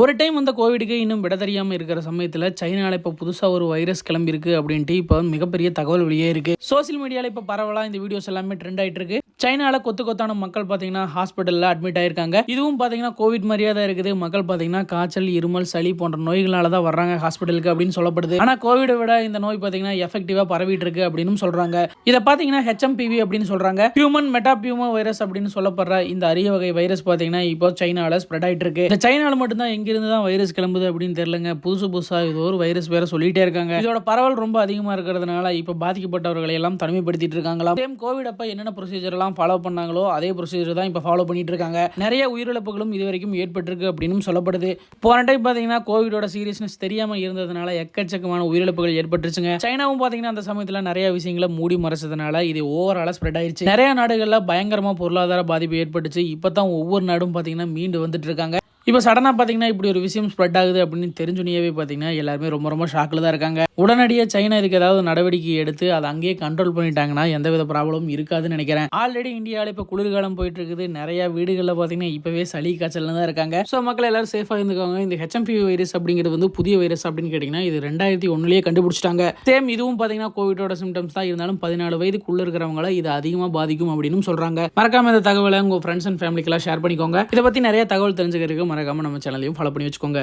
ஒரு டைம் வந்த கோவிடுக்கு இன்னும் விட தெரியாமல் இருக்கிற சமயத்தில் சைனாவில் இப்போ புதுசாக ஒரு வைரஸ் கிளம்பியிருக்கு அப்படின்ட்டு இப்போ மிகப்பெரிய தகவல் வெளியே இருக்கு. சோசியல் மீடியாவில் இப்போ பரவலாக இந்த வீடியோஸ் எல்லாமே ட்ரெண்ட் ஆகிட்டு இருக்கு. சைனாவில் கொத்து கொத்தான மக்கள் பார்த்தீங்கன்னா ஹாஸ்பிட்டலில் அட்மிட் ஆயிருக்காங்க. இதுவும் பார்த்தீங்கன்னா கோவிட் மாதிரியே தான் இருக்குது. மக்கள் பார்த்தீங்கன்னா காய்ச்சல் இருமல் சளி போன்ற நோய்களால தான் வர்றாங்க ஹாஸ்பிட்டலுக்கு அப்படின்னு சொல்லப்படுது. ஆனால் கோவிடை விட இந்த நோய் பார்த்தீங்கன்னா எஃபெக்டிவாக பரவிட்டு இருக்கு அப்படின்னு சொல்றாங்க. இதை பார்த்தீங்கன்னா ஹெச்எம்பிவி அப்படின்னு சொல்றாங்க. ஹியூமன் மெட்டாபியூமா வைரஸ் அப்படின்னு சொல்லப்படுற இந்த அரிய வகை வைரஸ் பார்த்தீங்கன்னா இப்போ சைனாவில் ஸ்ப்ரெட் ஆயிட்டு இருக்கு. இந்த சைனாவில் மட்டும்தான் எங்கிருந்து தான் வைரஸ் கிளம்புது அப்படின்னு தெரியலங்க. புதுசு புதுசா இது ஒரு வைரஸ் வேற சொல்லிட்டே இருக்காங்க. இதோட பரவல் ரொம்ப அதிகமா இருக்கிறதுனால இப்போ பாதிக்கப்பட்டவர்களை எல்லாம் தனிமைப்படுத்திட்டு இருக்காங்களா சேம் கோவிட் அப்ப என்னென்ன ப்ரொசீஜர் எல்லாம் ஃபாலோ பண்ணாங்களோ அதே ப்ரொசீஜர் தான் இப்போ ஃபாலோ பண்ணிட்டு இருக்காங்க. நிறைய உயிரிழப்புகளும் இது வரைக்கும் ஏற்பட்டிருக்கு அப்படின்னு சொல்லப்படுது. போன டைம் பார்த்தீங்கன்னா கோவிடோட சீரியஸ்னஸ் தெரியாம இருந்ததுனால எக்கச்சக்கமான உயிரிழப்புகள் ஏற்பட்டுருச்சுங்க. சைனாவும் பார்த்தீங்கன்னா அந்த சமயத்தில் நிறைய விஷயங்களை மூடி மறைச்சதுனால இது ஓவராலாக ஸ்ப்ரெட் ஆயிடுச்சு நிறைய நாடுகளில் பயங்கரமாக பொருளாதார பாதிப்பு ஏற்பட்டுச்சு. இப்போ தான் ஒவ்வொரு நாடும் பார்த்தீங்கன்னா மீண்டு வந்துட்டு இருக்காங்க. இப்போ சடனாக பார்த்தீங்கன்னா இப்படி ஒரு விஷயம் ஸ்ப்ரெட் ஆகுது அப்படின்னு தெரிஞ்சுனியவே பார்த்தீங்கன்னா எல்லாருமே ரொம்ப ரொம்ப ஷாக்கில் தான் இருக்காங்க. உடனடியாக சைனா இதுக்கு ஏதாவது நடவடிக்கை எடுத்து அதை அங்கேயே கண்ட்ரோல் பண்ணிட்டாங்கன்னா எந்தவித ப்ராப்ளமும் இருக்காதுன்னு நினைக்கிறேன். ஆல்ரெடி இந்தியாவில் இப்போ குளிர்காலம் போயிட்டு இருக்குது. நிறைய வீடுகளில் பார்த்தீங்கன்னா இப்போவே சளி காய்ச்சல் தான் இருக்காங்க. ஸோ மக்கள் எல்லாரும் சேஃபாக இருந்துக்கோங்க. இந்த ஹெச்எம்பி வைரஸ் அப்படிங்கிறது வந்து புதிய வைரஸ் அப்படின்னு கேட்டிங்கன்னா இது ரெண்டாயிரத்தி ஒன்றுலேயே கண்டுபிடிச்சிட்டாங்க. சேம் இதுவும் பார்த்தீங்கன்னா கோவிடோட சிம்டம்ஸ் தான். இருந்தாலும் பதினாலு வயதுக்குள்ள இருக்கிறவங்கள இது அதிகமாக பாதிக்கும் அப்படின்னு சொல்கிறாங்க மறக்காம இந்த தகவலை உங்கள் ஃப்ரெண்ட்ஸ் அண்ட் ஃபேமிலிக்கெல்லாம் ஷேர் பண்ணிக்கோங்க. இதை பற்றி நிறைய தகவல் தெரிஞ்சுக்கிறதுக்கு மறக்காமல் நம்ம சேனலையும் ஃபாலோ பண்ணி வச்சுக்கோங்க.